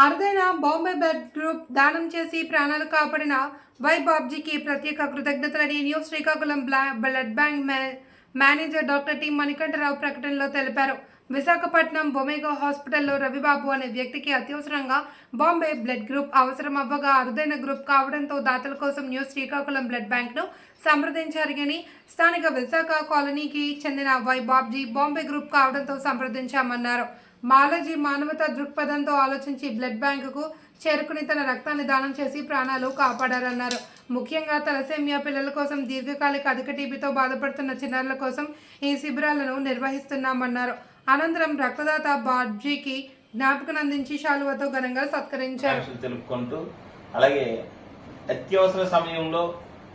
అరుదైన Bombay blood group దానం చేసి ప్రాణాలు కాపాడిన వై బాబ్జీకి ప్రత్యేక కృతజ్ఞతలని న్యూ శ్రీకాకుళం బ్లా- బ్లడ్ బ్యాంక్ మే- మేనేజర్ డాక్టర్ టి మణికంఠరావు ప్రకటనలో తెలిపారు. విశాఖపట్నం బొమేగా హాస్పిటల్లో రవిబాబు అనే వ్యక్తికి అత్యవసరంగా బాంబే బ్లడ్ గ్రూప్ అవసరం అవ్వగా అరుదైన గ్రూప్ కావడంతో దాతల కోసం న్యూ శ్రీకాకుళం బ్లడ్ బ్యాంక్ను సంప్రదించారని స్థానిక విశాఖ కాలనీకి చెందిన వై బాబ్జీ బాంబే గ్రూప్ కావడంతో సంప్రదించామన్నారు. మాలజీ మానవతా దృక్పథంతో ఆలోచించి బ్లడ్ బ్యాంకుకు చేరుకుని తన రక్తాన్ని దానం చేసి ప్రాణాలు కాపాడారన్నారు. ముఖ్యంగా తలసేమియా పిల్లల కోసం దీర్ఘకాలిక అధిక టీబీతో బాధపడుతున్న చిన్నారుల కోసం ఈ శిబిరాలను నిర్వహిస్తున్నామన్నారు. అనంతరం రక్తదాత బాబ్జీకి జ్ఞాపకం అందించి శాలువతో ఘనంగా సత్కరించారు. తెలుపుకుంటూ అలాగే అత్యవసర సమయంలో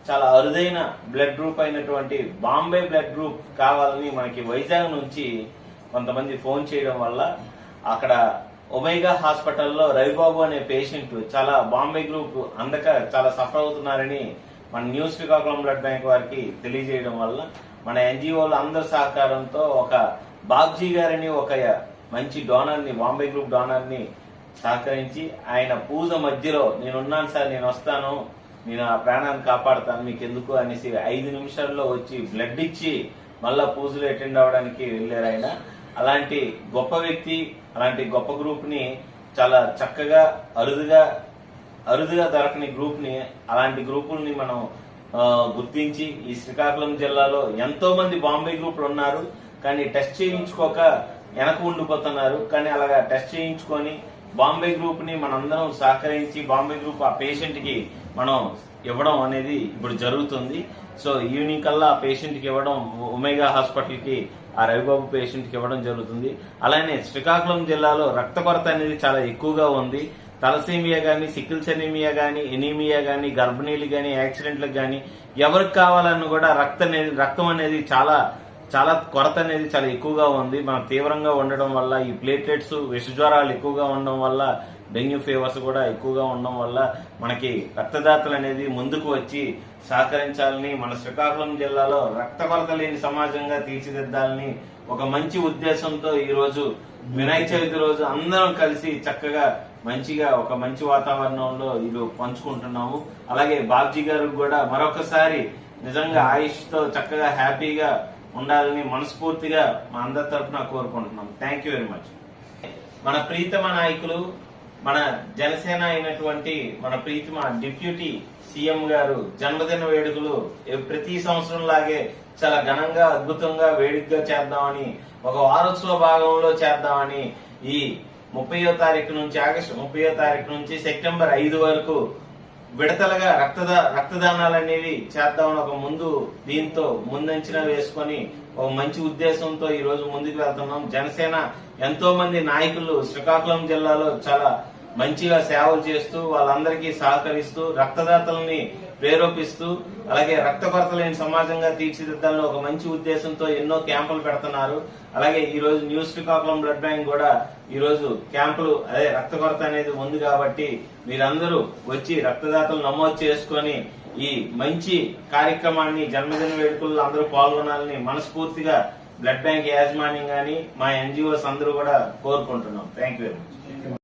చాలా అరుదైన బ్లడ్ గ్రూప్ అయినటువంటి బాంబే బ్లడ్ గ్రూప్ కావాలని మనకి వైజాగ్ నుంచి కొంతమంది ఫోన్ చేయడం వల్ల అక్కడ ఒమేగా హాస్పిటల్లో రవిబాబు అనే పేషెంట్ చాలా బాంబే గ్రూప్ అందక చాలా సఫర్ అవుతున్నారని మన న్యూ శ్రీకాకుళం బ్లడ్ బ్యాంక్ వారికి తెలియజేయడం వల్ల మన ఎన్జిఓలు అందరి సహకారంతో ఒక బాబ్జీ గారిని ఒక మంచి డోనర్ని బాంబే గ్రూప్ డోనర్ని సహకరించి ఆయన పూజ మధ్యలో నేనున్నాను సార్ నేను వస్తాను నేను ఆ ప్రాణాన్ని కాపాడుతాను మీకు ఎందుకు అనేసి ఐదు నిమిషాల్లో వచ్చి బ్లడ్ ఇచ్చి మళ్ళా పూజలు అటెండ్ అవ్వడానికి వెళ్ళారు ఆయన. అలాంటి గొప్ప వ్యక్తి అలాంటి గొప్ప గ్రూప్ని చాలా చక్కగా అరుదుగా అరుదుగా దొరకని గ్రూప్ని అలాంటి గ్రూపుల్ని మనం గుర్తించి ఈ శ్రీకాకుళం జిల్లాలో ఎంతో మంది బాంబే గ్రూపులు ఉన్నారు. కానీ టెస్ట్ చేయించుకోక వెనక ఉండిపోతున్నారు. కానీ అలాగా టెస్ట్ చేయించుకొని బాంబే గ్రూప్ని మనందరం సహకరించి బాంబే గ్రూప్ ఆ పేషెంట్కి మనం ఇవ్వడం అనేది ఇప్పుడు జరుగుతుంది. సో ఈవినింగ్ కల్లా ఆ పేషెంట్కి ఇవ్వడం ఒమేగా హాస్పిటల్కి ఆ రవిబాబు పేషెంట్కి ఇవ్వడం జరుగుతుంది. అలానే శ్రీకాకుళం జిల్లాలో రక్త కొరత అనేది చాలా ఎక్కువగా ఉంది. తలసీమియా గానీ సికిల్స్ ఎనీమియా గానీ ఎనీమియా గానీ గర్భిణీలు గానీ యాక్సిడెంట్లకు గానీ ఎవరికి కావాలన్నా కూడా రక్త అనేది రక్తం అనేది చాలా చాలా కొరత అనేది చాలా ఎక్కువగా ఉంది. మనం తీవ్రంగా ఉండడం వల్ల ఈ ప్లేట్లెట్స్ విషజ్వరాలు ఎక్కువగా ఉండడం వల్ల డెంగ్యూ ఫీవర్స్ కూడా ఎక్కువగా ఉండడం వల్ల మనకి రక్తదాతలు అనేది ముందుకు వచ్చి సహకరించాలని మన శ్రీకాకుళం జిల్లాలో రక్త కొరత లేని సమాజంగా తీర్చిదిద్దాలని ఒక మంచి ఉద్దేశంతో ఈ రోజు వినాయక చవితి రోజు అందరం కలిసి చక్కగా మంచిగా ఒక మంచి వాతావరణంలో ఇది పంచుకుంటున్నాము. అలాగే బాబ్జీ గారికి కూడా మరొకసారి నిజంగా ఆయుష్తో చక్కగా హ్యాపీగా ఉండాలని మనస్ఫూర్తిగా మా అందరి తరఫున కోరుకుంటున్నాం. థ్యాంక్ యూ వెరీ మచ్ మన ప్రీతమ నాయకులు మన జనసేన అయినటువంటి మన ప్రీతమ డిప్యూటీ సీఎం గారు జన్మదిన వేడుకలు ప్రతి సంవత్సరం లాగే చాలా ఘనంగా అద్భుతంగా వేడుకగా చేద్దామని ఒక వారోత్సవ భాగంలో చేద్దామని ఈ ముప్పయో తారీఖు నుంచి ఆగస్టు ముప్పయో తారీఖు నుంచి సెప్టెంబర్ ఐదు వరకు విడతలుగా రక్తదా రక్తదానాలు అనేవి చేద్దామని ఒక ముందు దీంతో ముందంచనా వేసుకొని ఒక మంచి ఉద్దేశంతో ఈ రోజు ముందుకు వెళ్తున్నాం. జనసేన ఎంతో మంది నాయకులు శ్రీకాకుళం జిల్లాలో చాలా మంచిగా సేవలు చేస్తూ వాళ్ళందరికీ సహకరిస్తూ రక్తదాతల్ని ప్రేరేపిస్తూ అలాగే రక్త కొరత లేని సమాజంగా తీర్చిదిద్దాలని ఒక మంచి ఉద్దేశంతో ఎన్నో క్యాంపులు పెడుతున్నారు. అలాగే ఈ రోజు న్యూ శ్రీకాకుళం బ్లడ్ బ్యాంక్ కూడా ఈ రోజు క్యాంపులు అదే రక్త కొరత అనేది ఉంది కాబట్టి మీరందరూ వచ్చి రక్తదాతలు నమోదు చేసుకొని ఈ మంచి కార్యక్రమాన్ని జన్మదిన వేడుకల్లో అందరూ పాల్గొనాలని మనస్ఫూర్తిగా బ్లడ్ బ్యాంక్ యాజమాన్యం గాని మా ఎన్జిఓస్ అందరూ కూడా కోరుకుంటున్నాం. Thank you very much